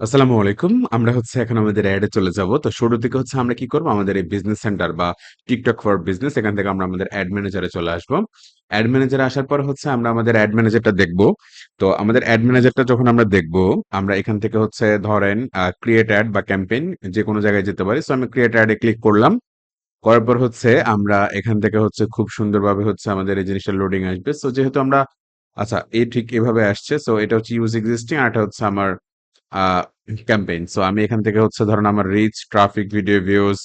আসসালামু আলাইকুম। আমরা হচ্ছে এখন আমাদের এ চলে যাব। তো শুরুর দিকে হচ্ছে আমরা কি করব? আমাদের এই বিজনেস সেন্টার বা টিকটক ফর বিজনেস এখান থেকে আমরা আমাদের এড ম্যানেজারে চলে আসব। অ্যাড ম্যানেজারে আসার পর হচ্ছে আমরা আমাদের এড ম্যানেজারটা দেখব। তো আমাদের এড ম্যানেজারটা যখন আমরা দেখব, আমরা এখান থেকে হচ্ছে ধরেন ক্রিয়েট অ্যাড বা ক্যাম্পেইন যেকোনো জায়গায় যেতে পারি। সো আমি ক্রিয়েট অ্যাডে ক্লিক করলাম। করার পর হচ্ছে আমরা এখান থেকে হচ্ছে খুব সুন্দরভাবে হচ্ছে আমাদের এই জিনিসটা লোডিং আসবে। সো যেহেতু আমরা আচ্ছা এই ঠিক এভাবে আসছে। সো এটা হচ্ছে ইউজ এক্সিস্টিং আর এটা হচ্ছে আমার ক্যাম্পেইন। সো আমি এখান থেকে হচ্ছে ধরুন আমার reach, traffic, video views,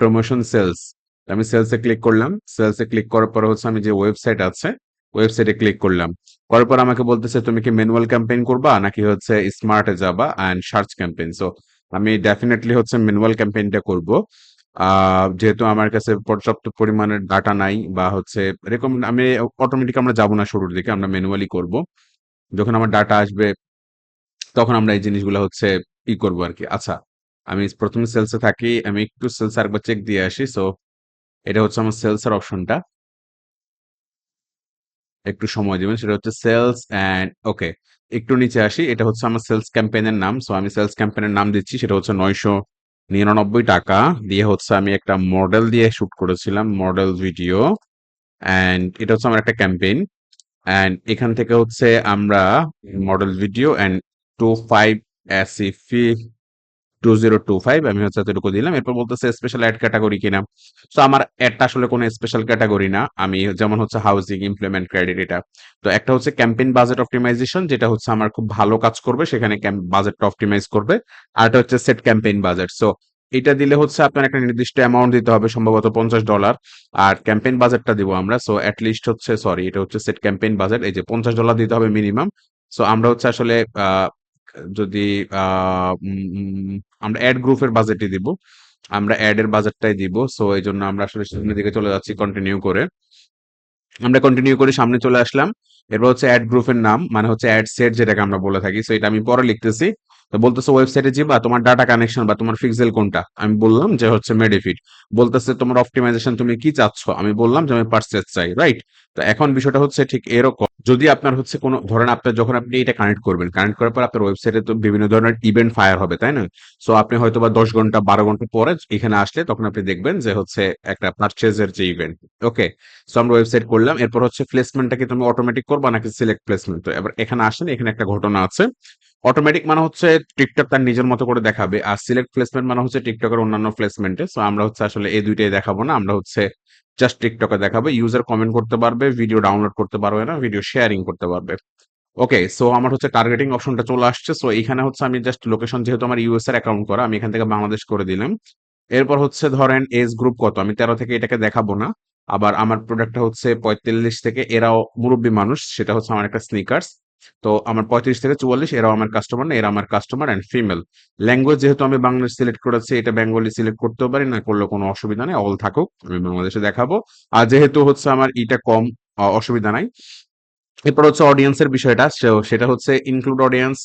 promotion, sales. আমি সেলস ক্লিক করলাম। সেলস ক্লিক করার পরে হচ্ছে আমি যে ওয়েবসাইট আছে, ওয়েবসাইটে ক্লিক করলাম। করার পর আমাকে বলতেছে তুমি কি ম্যানুয়াল ক্যাম্পেইন করবা নাকি হচ্ছে স্মার্ট যাবা অ্যান্ড সার্চ ক্যাম্পেইন। সো আমি ডেফিনেটলি হচ্ছে ম্যানুয়াল ক্যাম্পেইনটা করব। যেহেতু আমার কাছে পর্যাপ্ত পরিমাণের ডাটা নাই বা হচ্ছে এরকম আমি অটোমেটিক আমরা যাব না শুরুর দিকে। আমরা ম্যানুয়ালি করব। যখন আমার ডাটা আসবে তখন আমরা এই জিনিসগুলো হচ্ছে ই করব আর কি আচ্ছা, আমি প্রথমে সেলসে থাকি। আমি একটু সেলস আরেকবার চেক দিয়ে আসি। সো এটা হচ্ছে আমার সেলস এর অপশনটা। একটু সময় দেবেন সেটা হচ্ছে সেলস অ্যান্ড ওকে। একটু নিচে আসি। এটা হচ্ছে আমার সেলস ক্যাম্পেইন এর নাম। সো আমি সেলস ক্যাম্পেইন এর নাম দিচ্ছি। সেটা হচ্ছে ৳৯৯৯ দিয়ে হচ্ছে আমি একটা মডেল দিয়ে শুট করেছিলাম। মডেল ভিডিও অ্যান্ড এটা হচ্ছে আমার একটা ক্যাম্পেইন। অ্যান্ড এখান থেকে হচ্ছে আমরা মডেল ভিডিও অ্যান্ড 25 এসিফি 2025 আমি হচ্ছে দিলাম। এরপর স্পেশাল ক্যাটেগরি কিনা। সো আমার আসলে স্পেশাল ক্যাটেগরি না। আমি যেমন হচ্ছে হাউজিং, ক্রেডিট এটা। তো একটা হচ্ছে বাজেট যেটা হচ্ছে আমার খুব ভালো কাজ করবে। সেখানে করবে। আরেকটা হচ্ছে সেট ক্যাম্পেইন বাজেট। সো এটা দিলে হচ্ছে আপনার একটা নির্দিষ্ট অ্যামাউন্ট দিতে হবে সম্ভবত $৫০ আর ক্যাম্পেইন বাজেটটা দিব আমরা। সো এট লিস্ট হচ্ছে সরি এটা হচ্ছে সেট ক্যাম্পেইন বাজেট। এই যে $৫০ দিতে হবে মিনিমাম। সো আমরা হচ্ছে আসলে যদি আমরা অ্যাড গ্রুপের বাজেটই দিব। আমরা অ্যাডের এর বাজেটটাই দিব। সো এই জন্য আমরা আসলে সামনের দিকে চলে যাচ্ছি কন্টিনিউ করে। আমরা কন্টিনিউ করে সামনে চলে আসলাম। এরপর হচ্ছে অ্যাড গ্রুপের নাম মানে হচ্ছে অ্যাড সেট যেটাকে আমরা বলে থাকি। সো এটা আমি পরে লিখতেছি। বলতেছে ওয়েবসাইটে যাবা তোমার ডাটা কানেকশন বা তোমার পিক্সেল কোনটা? আমি বললাম যে হচ্ছে মেডিফিট। বলতেছে তোমার অপটিমাইজেশন তুমি কি চাচ্ছ? আমি বললাম যে আমি পারচেজ চাই, রাইট? তো এখন বিষয়টা হচ্ছে ঠিক এরকম। যদি আপনার হচ্ছে কোনো ধরেন আপনার যখন আপনি এটা কানেক্ট করবেন, কানেক্ট করার পর আপনার ওয়েবসাইটে তো বিভিন্ন ধরনের ইভেন্ট ফায়ার হবে, তাই না? সো আপনি হয়তোবা ১০ ঘণ্টা ১২ ঘণ্টা পরে এখানে আসলে তখন আপনি দেখবেন যে হচ্ছে একটা পারচেজ যে ইভেন্ট। ওকে? সো আমরা ওয়েবসাইট করলাম। এরপর হচ্ছে প্লেসমেন্টটা কি তুমি অটোমেটিক করবা নাকি সিলেক্ট প্লেসমেন্ট? তো এবার এখানে আসেন এখানে একটা ঘটনা আছে। অটোমেটিক মানে হচ্ছে TikTok তার নিজের মতো করে দেখাবে। আর সিলেক্ট প্লেসমেন্ট মানে হচ্ছে এর অন্যান্য প্লেসমেন্টে। সো আমরা হচ্ছে আসলে এই দুইটাই দেখাবো না। আমরা হচ্ছে জাস্ট এ দেখাবো। ইউজার কমেন্ট করতে পারবে, ভিডিও ডাউনলোড করতে পারবে না, ভিডিও শেয়ারিং করতে পারবে। ওকে, সো আমার হচ্ছে টার্গেটিং অপশনটা চলে আসছে। সো এইখানে হচ্ছে আমি জাস্ট লোকেশন যেহেতু আমার ইউএস এর অ্যাকাউন্ট করা, আমি এখান থেকে বাংলাদেশ করে দিলাম। এরপর হচ্ছে ধরেন এজ গ্রুপ কত? আমি ১৩ থেকে এটাকে দেখাবো না। আবার আমার প্রোডাক্টটা হচ্ছে ৪৫ থেকে এরাও মুরব্বী মানুষ। সেটা হচ্ছে আমার একটা স্নিকার্স। তো আমার ৩৫ থেকে ৪৪ এরাও আমার কাস্টমার না, এরা আমার কাস্টমার অ্যান্ড ফিমেল। ল্যাঙ্গুয়েজ যেহেতু আমি বাংলাদেশ সিলেক্ট করেছি, এটা বেঙ্গলি সিলেক্ট করতেও পারি, না করলে কোনো অসুবিধা নেই। অল থাকুক। আমি বাংলাদেশে দেখাবো। আর যেহেতু হচ্ছে আমার ইটা কম অসুবিধা নাই। এরপর হচ্ছে অডিয়েন্সের বিষয়টা। সেটা হচ্ছে include audience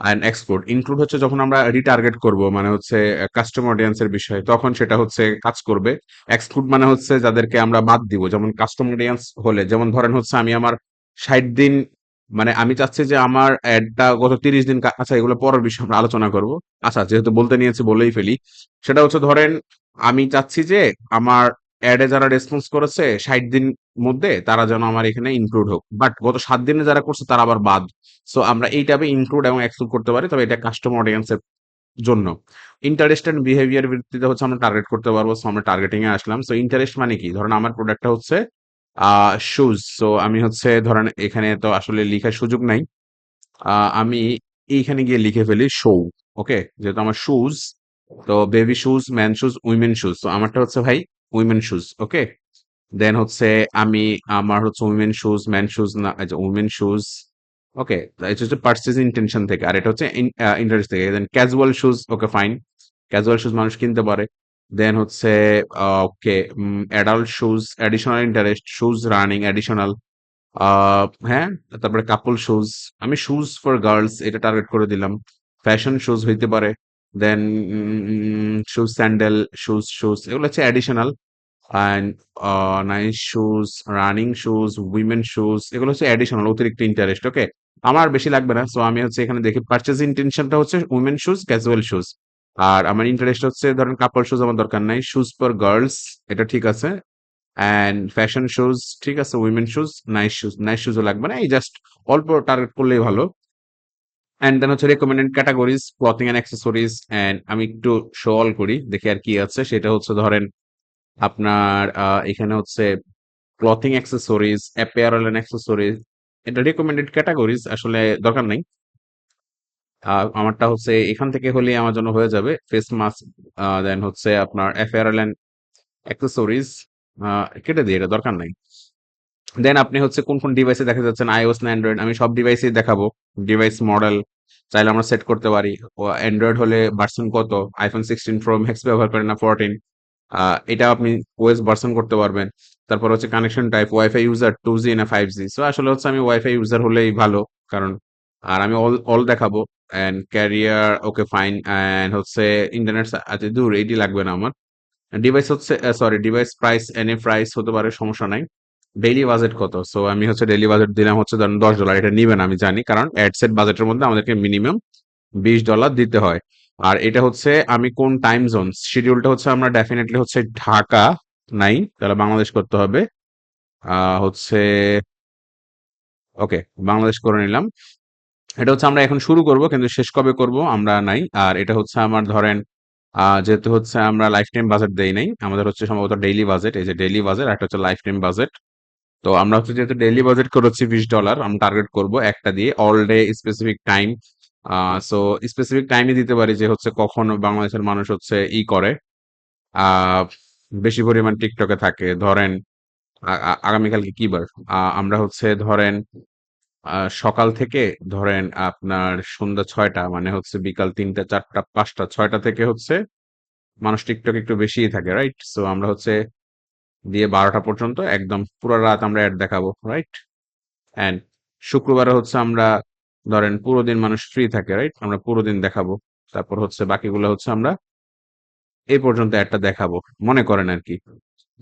and export include হচ্ছে যখন আমরা রিটার্গেট করব মানে হচ্ছে কাস্টমার অডিয়েন্স এর বিষয় তখন সেটা হচ্ছে কাজ করবে। এক্সক্লুড মানে হচ্ছে যাদেরকে আমরা বাদ দিব। যেমন কাস্টমার অডিয়েন্স হলে যেমন ধরেন হচ্ছে আমি আমার ৬০ দিন মানে আমি চাচ্ছি যে আমার এডটা গত ৩০ দিন আচ্ছা এগুলো পরের বিষয়ে আমরা আলোচনা করব। আচ্ছা যেহেতু বলতে নিয়েছি, বলেই ফেলি। সেটা হচ্ছে, ধরেন, আমি চাচ্ছি যে আমার এ যারা রেসপন্স করেছে ৬০ দিন মধ্যে তারা যেন আমার এখানে ইনক্লুড হোক। বাট গত ৭ দিনে যারা করছে, তারা আবার বাদ। সো আমরা এই ট্যাবে ইনক্লুড এবং এক্সক্লুড করতে পারি। তবে এটা কাস্টমার অডিয়েন্স এর জন্য। ইন্টারেস্ট এন্ড বিহেভিয়ার ভিত্তিতে হচ্ছে, আমরা টার্গেট করতে পারব। সো আমরা টার্গেটিং এ আসলাম। সো ইন্টারেস্ট মানে কি? ধরেন, আমার প্রোডাক্টটা হচ্ছে শুজ। সো আমি হচ্ছে ধরেন এখানে তো আসলে লিখার সুযোগ নাই। আমি এইখানে গিয়ে লিখে ফেলি শো। ওকে? যেহেতু আমার শুজ তো baby shoes, man shoes, women shoes. তো আমারটা হচ্ছে ভাই উইমেন শুজ। ওকে? দেন হচ্ছে আমি আমার হচ্ছে উইমেন শুজ, ম্যান শুজ না উইমেন শুজ। ওকে? এটা হচ্ছে পারচেজ ইনটেনশন থেকে। আর এটা হচ্ছে ইন্টারেস্ট থেকে। Then casual shoes okay fine. Casual shoes মানুষ কিনতে পারে। দেন হচ্ছে okay adult shoes, additional interest, shoes running additional হ্যাঁ? তারপরে কাপল শুজ। আমি শুজ ফর গার্লস এটা টার্গেট করে দিলাম। ফ্যাশন শুজ হইতে পারে। Then shoes sandal, shoes shoes এগুলো হচ্ছে additional and nice shoes, running shoes, women shoes এগুলো হচ্ছে অ্যাডিশনাল অতিরিক্ত ইন্টারেস্ট। ওকে? আমার বেশি লাগবে না সো আমি হচ্ছে এখানে দেখি পারচেজ ইন্টেনশনটা হচ্ছে উমেন শুজ ক্যাজুয়াল শুজ আর আমার ইন্টারেস্ট হচ্ছে, ধরেন কাপড় শুজ আমার দরকার নাই। শুজ ফর গার্লস এটা ঠিক আছে। অ্যান্ড ফ্যাশন শুজ ঠিক আছে। Women shoes nice shoes nice শুজও লাগবে না। এই জাস্ট অল্প টার্গেট করলেই ভালো। অ্যান্ড দেন হচ্ছে recommended categories clothing and accessories and আমি একটু শো অল করি, দেখি আর কি আছে। সেটা হচ্ছে ধরেন আপনার এখানে হচ্ছে clothing accessories apparel and accessories এটা রেকমেন্ডেড ক্যাটাগরিজ আসলে দরকার নেই। আমারটা হচ্ছে এখান থেকে হলেই আমার জন্য হয়ে যাবে। ফেস মাস্ক দেন হচ্ছে আপনার অ্যাপেয়ারাল অ্যান্ড অ্যাক্সেসরিজ কেটে দিয়ে এটা দরকার নাই। দেন আপনি হচ্ছে কোন কোন ডিভাইসে দেখা যাচ্ছেন আইওএস না অ্যান্ড্রয়েড আমি সব ডিভাইসেই দেখাবো। ডিভাইস মডেল চাইলে আমরা সেট করতে পারি। অ্যান্ড্রয়েড হলে ভার্সন কত? আইফোন সিক্সটিন প্রো ম্যাক্স ব্যবহার করেন না ফোরটিন এটা আপনি ওএস ভার্সন করতে পারবেন। তারপর হচ্ছে connection type wifi user two G না ফাইভ জি সো আসলে হচ্ছে আমি ওয়াইফাই ইউজার হলেই ভালো, কারণ আর আমি অল অল দেখাবো। And carrier okay fine and হচ্ছে ইন্টারনেট আচ্ছা দূর এইটি লাগবে না আমার। ডিভাইস হচ্ছে সরি ডিভাইস প্রাইস এনে প্রাইস হতে পারে, সমস্যা নাই। ডেইলি বাজেট কত? সো আমি হচ্ছে ডেইলি বাজেট দিলাম হচ্ছে ধরেন দশ ডলার এটা নিবেন আমি জানি। কারণ অ্যাডসেট বাজেটের মধ্যে আমাদেরকে মিনিমাম বিশ ডলার দিতে হয়। আর এটা হচ্ছে আমি কোন টাইম জোন শিডিউলটা হচ্ছে আমরা ডেফিনেটলি হচ্ছে ঢাকা নাই, তাহলে বাংলাদেশ করতে হবে। হচ্ছে ওকে বাংলাদেশ করে নিলাম। এটা হচ্ছে আমরা এখন শুরু করব, কিন্তু শেষ কবে করব আমরা নাই। আর এটা হচ্ছে আমার ধরেন যেহেতু হচ্ছে আমরা লাইফ টাইম বাজেট দেই নাই, আমাদের হচ্ছে সম্ভবত ডেইলি বাজেট এই যে ডেইলি বাজেট একটা হচ্ছে লাইফ টাইম বাজেট তো আমরা হচ্ছে যেহেতু ডেইলি বাজেট করেছি বিশ ডলার আমরা টার্গেট করব একটা দিয়ে all day specific time so specific টাইমই দিতে পারি যে হচ্ছে কখন বাংলাদেশের মানুষ হচ্ছে ই করে। বেশি পরিমাণ টিকটকে থাকে, ধরেন আগামীকালকে কি বার? আমরা হচ্ছে ধরেন সকাল থেকে ধরেন আপনার সন্ধ্যা ছয়টা মানে হচ্ছে বিকাল তিনটা, চারটা, পাঁচটা, ছয়টা থেকে হচ্ছে মানুষ টিকটক একটু বেশিই থাকে রাইট সো আমরা হচ্ছে দিয়ে বারোটা পর্যন্ত একদম পুরো রাত আমরা অ্যাড দেখাবো রাইট অ্যান্ড শুক্রবারে হচ্ছে আমরা ধরেন পুরো দিন মানুষ ফ্রি থাকে রাইট আমরা পুরো দিন দেখাবো। তারপর হচ্ছে বাকিগুলো হচ্ছে আমরা এই পর্যন্ত একটা দেখাবো, মনে করেন আর কি।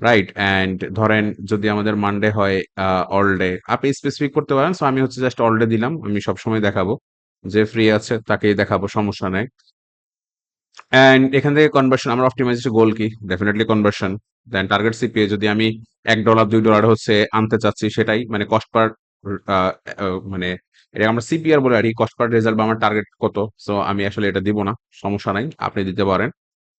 রাইট অ্যান্ড ধরেন যদি আমাদের মানডে হয় অল ডে আপনি স্পেসিফিক করতে পারেন সো আমি হচ্ছে জাস্ট অল ডে দিলাম, আমি সবসময় দেখাবো, যে ফ্রি আছে তাকেই দেখাবো, সমস্যা নেই। অ্যান্ড এখান থেকে কনভার্সন আমরা অপটিমাইজেশন গোল কি? Definitely conversion then target CPA যদি আমি এক ডলার দুই ডলার হচ্ছে আনতে চাচ্ছি সেটাই মানে কস্ট পার মানে এটা আমরা সিপিআর বলে আর কি কস্ট পার রেজাল্ট বা আমার টার্গেট কত সো আমি আসলে এটা দিব না, সমস্যা নাই, আপনি দিতে পারেন।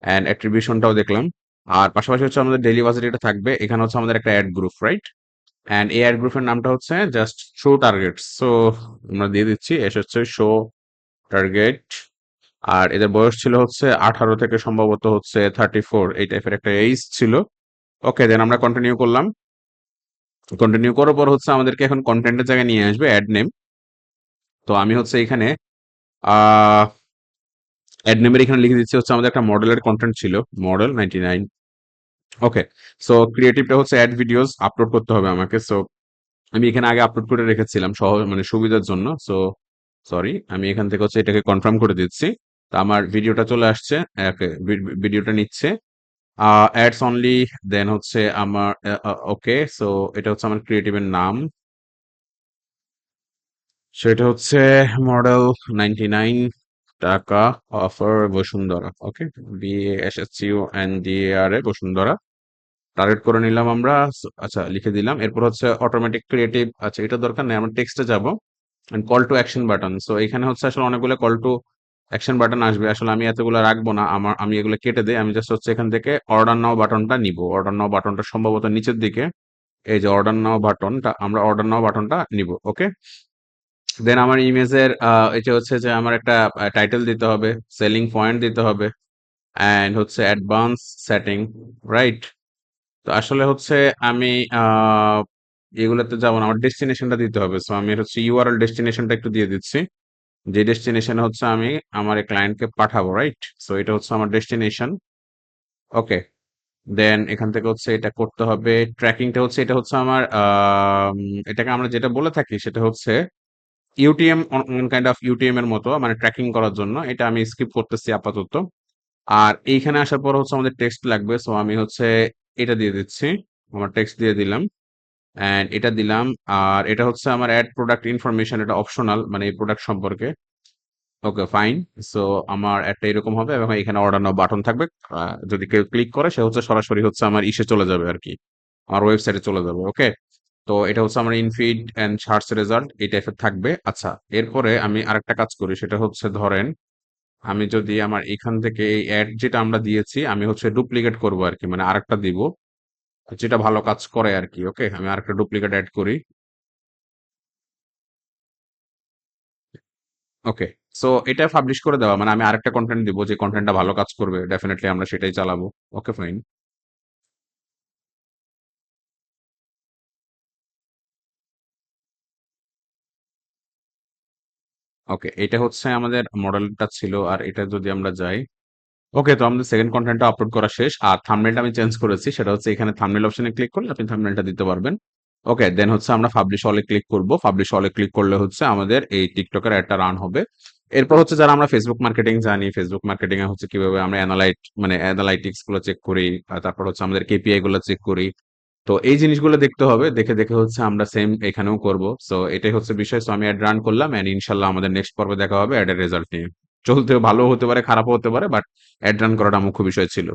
অ্যান্ড অ্যাট্রিবিউশনটাও দেখলাম। আর পাশাপাশি হচ্ছে আমাদের ডেইলি বাজেট থাকবে। এখানে হচ্ছে আমাদের একটা অ্যাড গ্রুপ রাইট অ্যান্ড এই অ্যাড গ্রুপের নামটা হচ্ছে জাস্ট শো টার্গেট সো আমরা দিয়ে দিচ্ছি, এস হচ্ছে শো টার্গেট আর এদের বয়স ছিল হচ্ছে আঠারো থেকে সম্ভবত হচ্ছে থার্টি ফোর এই টাইপের একটা এইজ ছিল। ওকে দেন আমরা কন্টিনিউ করলাম। কন্টিনিউ করার পর হচ্ছে আমাদেরকে এখন কন্টেন্টের জায়গায় নিয়ে আসবে অ্যাড নেম তো আমি হচ্ছে এখানে অ্যাড নেমের এখানে লিখে দিচ্ছি, হচ্ছে আমাদের একটা মডেলের কন্টেন্ট ছিল। Model ninety nine okay so ক্রিয়েটিভটা হচ্ছে অ্যাড ভিডিওস আপলোড করতে হবে আমাকে। সো আমি এখানে আগে আপলোড করে রেখেছিলাম সহজ মানে সুবিধার জন্য। সো সরি আমি এখান থেকে হচ্ছে এটাকে কনফার্ম করে দিচ্ছি। তো আমার ভিডিওটা চলে আসছে ভিডিওটা নিচ্ছে। অ্যাডস অনলি দেন হচ্ছে আমার ওকে সো এটা হচ্ছে আমার ক্রিয়েটিভের নাম। সেটা হচ্ছে মডেল নাইনটি নাইন টাকা offer Bashundhara okay B S S U N D R A Bashundhara. Target করে নিলাম আমরা। আচ্ছা লিখে দিলাম। এরপর হচ্ছে অটোমেটিক ক্রিয়েটিভ আচ্ছা এটা দরকার নেই, আমরা টেক্সটে যাব। Call to action button so এখানে হচ্ছে আসলে অনেকগুলো কল টু অ্যাকশন বাটন আসবে। আসলে আমি এতগুলো রাখব না, আমার, আমি এগুলো কেটে দিই। আমি জাস্ট হচ্ছে এখান থেকে অর্ডার নাও বাটনটা নিব। অর্ডার নাও বাটনটা সম্ভবত নিচের দিকে। এই যে অর্ডার নাও বাটনটা আমরা অর্ডার নাও বাটনটা নিব ওকে দেন আমার ইমেজের এটা হচ্ছে যে আমার একটা টাইটেল দিতে হবে সেলিং পয়েন্ট দিতে হবে। অ্যান্ড হচ্ছে অ্যাডভান্স সেটিং রাইট তো আসলে হচ্ছে আমি আহ, এগুলোতে যাব না। আমার ডেস্টিনেশনটা দিতে হবে। সো আমি হচ্ছে ইউআরএল ডেস্টিনেশনটা একটু দিয়ে দিচ্ছি। যে ডেস্টিনেশনে হচ্ছে আমি আমার ক্লায়েন্টকে পাঠাবো রাইট সো এটা হচ্ছে আমার ডেস্টিনেশন ওকে দেন এখান থেকে হচ্ছে এটা করতে হবে। ট্র্যাকিংটা হচ্ছে এটা হচ্ছে আমার এটাকে আমরা যেটা বলে থাকি সেটা হচ্ছে UTM on kind of UTM এর মতো মানে ট্র্যাকিং করার জন্য। এটা আমি স্কিপ করতেছি আপাতত। আর এইখানে আসার পর হচ্ছে আমাদের টেক্সট লাগবে। সো আমি হচ্ছে এটা দিয়ে দিচ্ছি, আমার টেক্সট দিয়ে দিলাম। অ্যান্ড এটা দিলাম, আর এটা হচ্ছে আমার অ্যাড প্রোডাক্ট ইনফরমেশন এটা অপশনাল মানে এই প্রোডাক্ট সম্পর্কে। ওকে ফাইন সো আমার একটা এরকম হবে এবং এখানে অর্ডার নাও বাটন থাকবে। যদি কেউ ক্লিক করে, সে হচ্ছে সরাসরি হচ্ছে আমার ইসে চলে যাবে আর কি। আমার ওয়েবসাইটে চলে যাবে ওকে তো এটা হচ্ছে আমার ইনফিড অ্যান্ড সার্চ রেজাল্ট এই টাইপের থাকবে। আচ্ছা এরপরে আমি আরেকটা কাজ করি, সেটা হচ্ছে ধরেন আমি যদি আমার এখান থেকে এই অ্যাড যেটা আমরা দিয়েছি, আমি হচ্ছে ডুপ্লিকেট করব আর কি মানে আরেকটা দিব। যেটা ভালো কাজ করে আর কি ওকে আমি আরেকটা ডুপ্লিকেট অ্যাড করি। ওকে সো এটা পাবলিশ করে দেওয়া মানে আমি আরেকটা কন্টেন্ট দিব, যে কন্টেন্টটা ভালো কাজ করবে ডেফিনেটলি আমরা সেটাই চালাবো। ওকে ফাইন ওকে এটা হচ্ছে আমাদের মডেলটা ছিল আর এটা যদি আমরা যাই। ওকে তো আমাদের সেকেন্ড কন্টেন্টটা আপলোড করা শেষ। আর থাম্বনেলটা আমি চেঞ্জ করেছি, সেটা হচ্ছে এখানে থাম্বনেল অপশনে ক্লিক করলে আপনি থাম্বনেলটা দিতে পারবেন। ওকে দেন হচ্ছে আমরা পাবলিশ অলে ক্লিক করব। পাবলিশ অলে ক্লিক করলে হচ্ছে আমাদের এই টিকটকের একটা রান হবে। এরপর হচ্ছে যারা আমরা ফেসবুক মার্কেটিং জানি ফেসবুক মার্কেটিং এ হচ্ছে কীভাবে আমরা অ্যানালাইট মানে অ্যানালাইটিক্সগুলো চেক করি, তারপর হচ্ছে আমাদের কেপিআই গুলো চেক করি। তো এই জিনিসগুলো দেখতে হবে। দেখে দেখে হচ্ছে আমরা সেম এখানেও করব। সো এটাই হচ্ছে বিষয়। সো আমি অ্যাড রান করলাম অ্যান্ড ইনশাল্লাহ আমাদের নেক্সট পর্বে দেখা হবে অ্যাডের রেজাল্ট নিয়ে। চলতে ভালো হতে পারে, খারাপও হতে পারে বাট অ্যাড রান করাটা মুখ্য বিষয় ছিল।